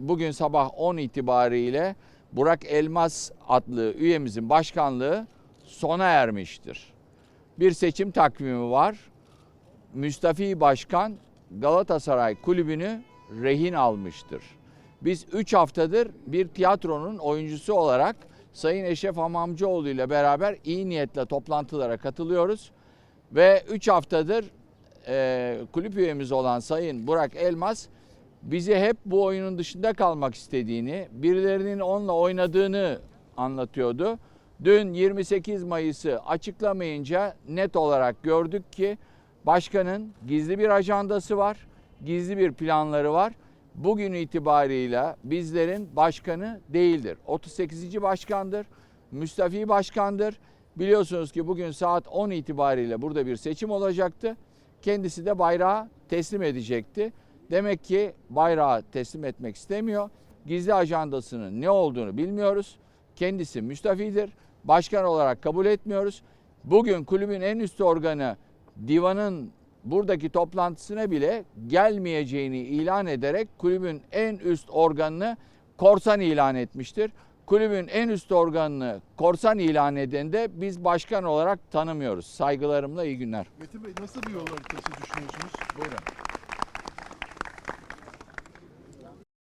Bugün sabah 10 itibariyle Burak Elmas adlı üyemizin başkanlığı sona ermiştir. Bir seçim takvimi var. Müstafi Başkan Galatasaray Kulübü'nü rehin almıştır. Biz 3 haftadır bir tiyatronun oyuncusu olarak Sayın Eşref Hamamcıoğlu ile beraber iyi niyetle toplantılara katılıyoruz. Ve 3 haftadır e, kulüp üyemiz olan Sayın Burak Elmas bizi hep bu oyunun dışında kalmak istediğini, birilerinin onunla oynadığını anlatıyordu. Dün 28 Mayıs'ı açıklamayınca net olarak gördük ki başkanın gizli bir ajandası var, gizli bir planları var. Bugün itibarıyla bizlerin başkanı değildir. 38. başkandır, müstafi başkandır. Biliyorsunuz ki bugün saat 10 itibariyle burada bir seçim olacaktı. Kendisi de bayrağı teslim edecekti. Demek ki bayrağı teslim etmek istemiyor. Gizli ajandasının ne olduğunu bilmiyoruz. Kendisi müstafidir. Başkan olarak kabul etmiyoruz. Bugün kulübün en üst organı divanın buradaki toplantısına bile gelmeyeceğini ilan ederek kulübün en üst organını korsan ilan etmiştir. Kulübün en üst organını korsan ilan eden de biz başkan olarak tanımıyoruz. Saygılarımla iyi günler. Metin Bey nasıl bir yol haritası düşünüyorsunuz? Buyurun.